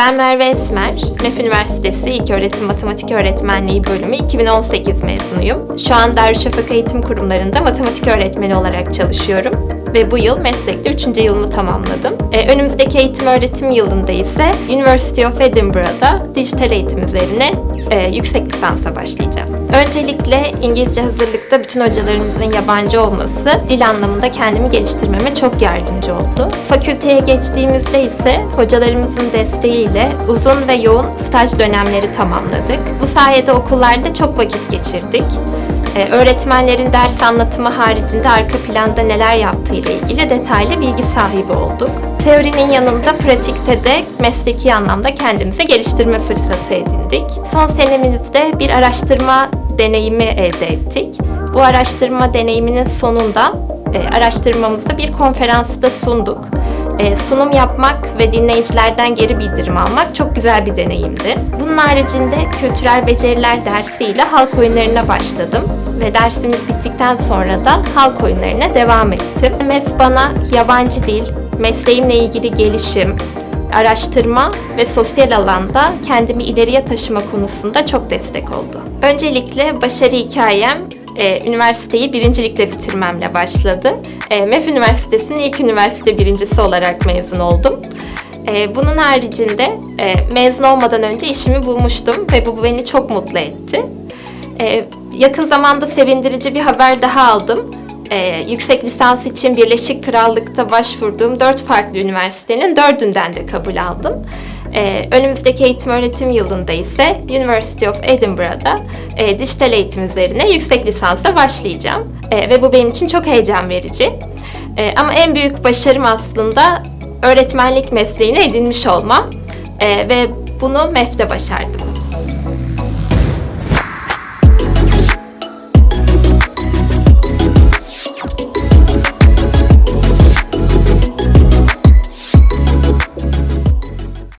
Ben Merve Esmer, MEF Üniversitesi İlköğretim Matematik Öğretmenliği bölümü 2018 mezunuyum. Şu an Darüşşafaka Eğitim Kurumlarında matematik öğretmeni olarak çalışıyorum ve bu yıl meslekte 3. yılımı tamamladım. Ee, önümüzdeki eğitim öğretim yılında ise University of Edinburgh'da dijital eğitim üzerine e, yüksek lisansa başlayacağım. Öncelikle İngilizce hazırlıkta bütün hocalarımızın yabancı olması dil anlamında kendimi geliştirmeme çok yardımcı oldu. Fakülteye geçtiğimizde ise hocalarımızın desteğiyle uzun ve yoğun staj dönemleri tamamladık. Bu sayede okullarda çok vakit geçirdik. Ee, öğretmenlerin ders anlatımı haricinde arka planda neler yaptığı ile ilgili detaylı bilgi sahibi olduk. Teorinin yanında pratikte de mesleki anlamda kendimize geliştirme fırsatı edindik. Son senemizde bir araştırma deneyimi elde ettik. Bu araştırma deneyiminin sonunda e, araştırmamızı bir konferansta sunduk. E, sunum yapmak ve dinleyicilerden geri bildirim almak çok güzel bir deneyimdi. Bunun haricinde kültürel beceriler dersiyle halk oyunlarına başladım ve dersimiz bittikten sonra da halk oyunlarına devam ettim. MEF bana yabancı dil, mesleğimle ilgili gelişim, araştırma ve sosyal alanda kendimi ileriye taşıma konusunda çok destek oldu. Öncelikle başarı hikayem e, üniversiteyi birincilikle bitirmemle başladı. E, MEF Üniversitesi'nin ilk üniversite birincisi olarak mezun oldum. E, bunun haricinde e, mezun olmadan önce işimi bulmuştum ve bu beni çok mutlu etti. E, yakın zamanda sevindirici bir haber daha aldım. E, yüksek lisans için Birleşik Krallık'ta başvurduğum dört farklı üniversitenin dördünden de kabul aldım. E, önümüzdeki eğitim öğretim yılında ise University of Edinburgh'da e, dijital eğitim üzerine yüksek lisansa başlayacağım. E, ve bu benim için çok heyecan verici. E, ama en büyük başarım aslında öğretmenlik mesleğini edinmiş olmam. E, ve bunu MEF'te başardım.